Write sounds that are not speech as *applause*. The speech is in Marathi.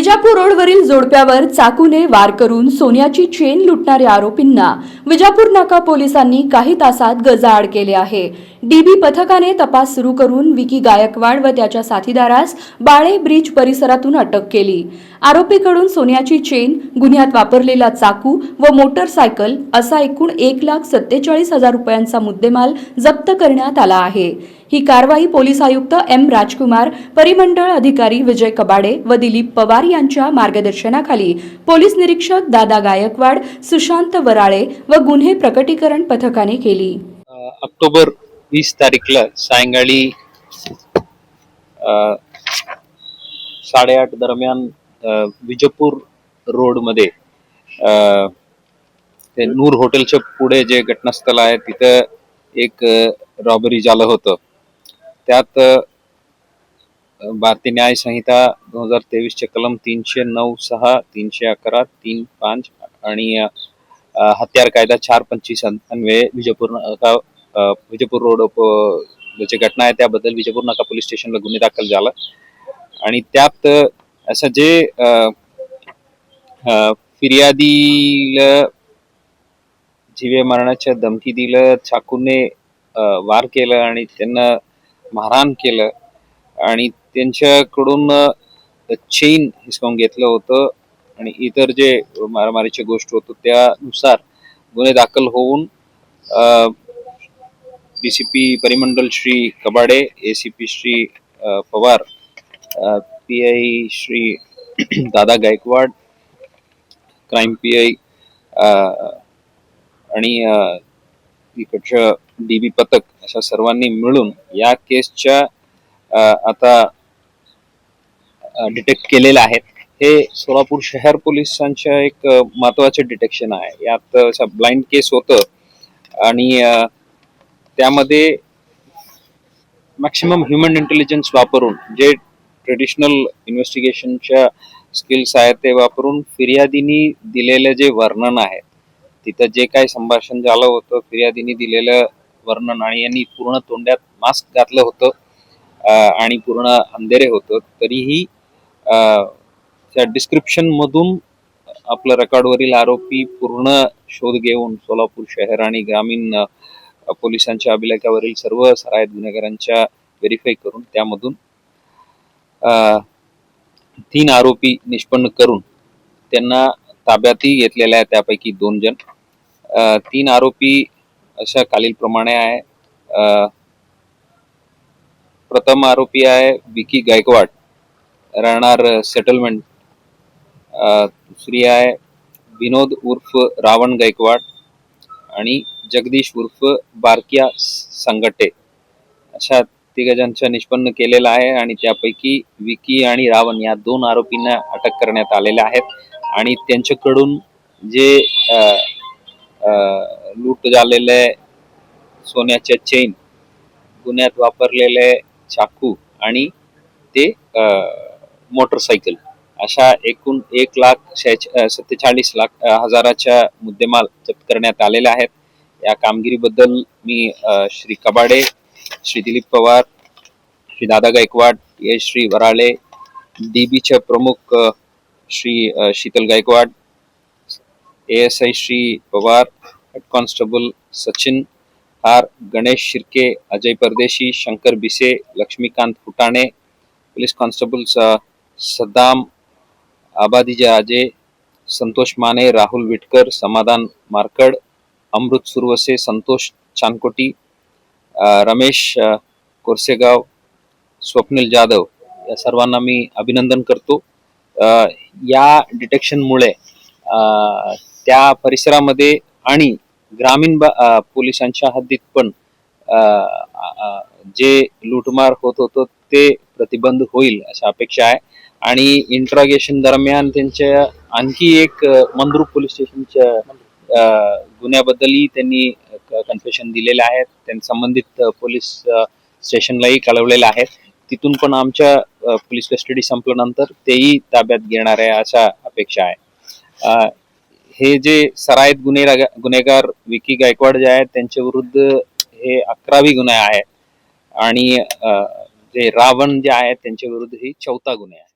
विजापूर रोडवरील जोडप्यावर चाकूने वार करून सोन्याची चेन लुटणाऱ्या आरोपींना विजापूर नाका पोलिसांनी काही तासात गजाआड केले आहे. डीबी पथकाने तपास सुरू करून विकी गायकवाड व त्याच्या साथीदारास बाळे ब्रिज परिसरातून अटक केली. आरोपीकडून सोन्याची चेन गुन्ह्यात वापरलेला चाकू व मोटरसायकल असा एकूण एक लाख सत्तेचाळीस हजार रुपयांचा मुद्देमाल जप्त करण्यात आला आहे. ही कारवाई पोलीस आयुक्त एम राजकुमार परिमंडळ अधिकारी विजय कबाडे व दिलीप पवार यांच्या मार्गदर्शनाखाली पोलीस निरीक्षक दादा गायकवाड सुशांत वराळे व गुन्हे प्रकटीकरण पथकाने केली. ऑक्टोबर वीस तारीखला सायंकाळी साडेआठ दरम्यान विजयपूर रोडमध्ये अ, ते नूर हॉटेलच्या पुढे जे घटनास्थळ आहे तिथं एक रॉबरी झालं होतं. त्यात भारतीय न्याय संहिता दोन हजार तेवीसचे कलम तीनशे नऊ सहा तीनशे अकरा तीन पाच आणि हत्यार कायदा चार पंचवीस अन्वये विजयपूर नाका विजयपूर रोड प- घटना आहे त्याबद्दल विजयपूर नाका पोलीस स्टेशनला गुन्हे दाखल झाला. आणि त्यात असं जे फिर्यादील फिर्यादीला जीवे मारण्याच्या धमकी दिलं चाकूने वार केलं आणि त्यांना मारहाण केलं आणि त्यांच्याकडून चेन हिसकावून घेतलं होतं आणि इतर जे मारामारीच्या गोष्ट होतं त्यानुसार गुन्हे दाखल होऊन बी सी पी परिमंडल Shri Kabade A C P Shri Pawar P I Shri *clears throat* Dada Gaikwad crime P I आणि इकडचं डी बी पथक अशा सर्वांनी मिळून या केसच्या आता डिटेक्ट केलेल्या आहेत हे सोलापूर शहर पोलिसांच्या एक महत्त्वाचे डिटेक्शन आहे. यात असं ब्लाइंड केस होतं आणि त्यामध्ये मॅक्सिमम ह्युमन इंटेलिजन्स वापरून जे ट्रेडिशनल इन्व्हेस्टिगेशनच्या स्किल्स आहेत ते वापरून फिर्यादीनी दिलेलं जे वर्णन आहे तिथं जे काही संभाषण झालं होतं फिर्यादीने दिलेलं वर्णन आणि यांनी पूर्ण तोंड्यात मास्क घातलं होतं आणि पूर्ण अंधेरे होतं तरीही अं, त्या डिस्क्रिप्शन मधून आपलं रेकॉर्डवरील आरोपी पूर्ण शोध घेऊन सोलापूर शहर आणि ग्रामीण पोलिसांच्या अभिलेखावरील सर्व सरायत गुन्हेगारांच्या व्हेरीफाय करून त्यामधून अं, तीन आरोपी निष्पन्न करून त्यांना ताब्यातही घेतलेल्या आहेत त्यापैकी दोन जण. तीन आरोपी अशा खालीलप्रमाणे आहे. प्रथम आरोपी आहे विकी गायकवाड. राहणार सेटलमेंट. दुसरी आहे विनोद उर्फ रावण गायकवाड आणि जगदीश उर्फ बारकिया संगटे. अशा तिघांच्या निष्पन्न केलेला आहे आणि त्यापैकी विकी आणि रावण या दोन आरोपींना अटक करण्यात आलेल्या आहेत. आणि त्यांच्याकडून जे लूट झालेले सोन्याच्या चेन गुन्ह्यात वापरलेले चाकू आणि ते मोटरसायकल अशा एकूण एक लाख शहाच- सत्तेचाळीस लाख हजाराच्या मुद्देमाल जप्त करण्यात आलेले आहेत. या कामगिरीबद्दल मी श्री कबाडे श्री दिलीप पवार श्री दादा गायकवाड यश श्री वराळे डीबीचे प्रमुख Shri Sheetal Gaikwad S I Shri Pawar head constable Sachin, R Ganesh Shirke, Ajay Pardeshi, Shankar Bise, Laxmikant Futane, police constable स- सद्दाम, आबादीजा आजे, संतोष माने, राहुल विटकर, समाधान मारकड, अमृत सुरवसे, संतोष चानकोटी रमेश कोरसेगाव, स्वप्नील जाधव, या सर्वांना मी अभिनंदन करतो. या डिटेक्शनमुळे त्या परिसरामध्ये आणि ग्रामीण बा- पोलिसांच्या हद्दीत पण जे लूटमार होत होतं ते प्रतिबंध होईल अशा अपेक्षा आहे. आणि इंट्रॉगेशन दरम्यान त्यांच्या आणखी एक अ, मंद्रुप पोलीस स्टेशनच्या गुन्ह्याबद्दलही त्यांनी कन्फेशन दिलेले आहेत. त्यांनी संबंधित पोलीस स्टेशनलाही कळवलेलं आहे तिथून पण आमच्या पोलीस कस्टडी संपल्यानंतर तेही ताब्यात घेणार आहे अशा अपेक्षा आहे. हे जे सराईत गुन्हे गुन्हेगार विकी गायकवाड जे आहेत त्यांच्या विरुद्ध हे अकरावी गुन्हे आहे आणि जे रावण जे आहेत त्यांच्या विरुद्ध ही चौथा गुन्हे आहे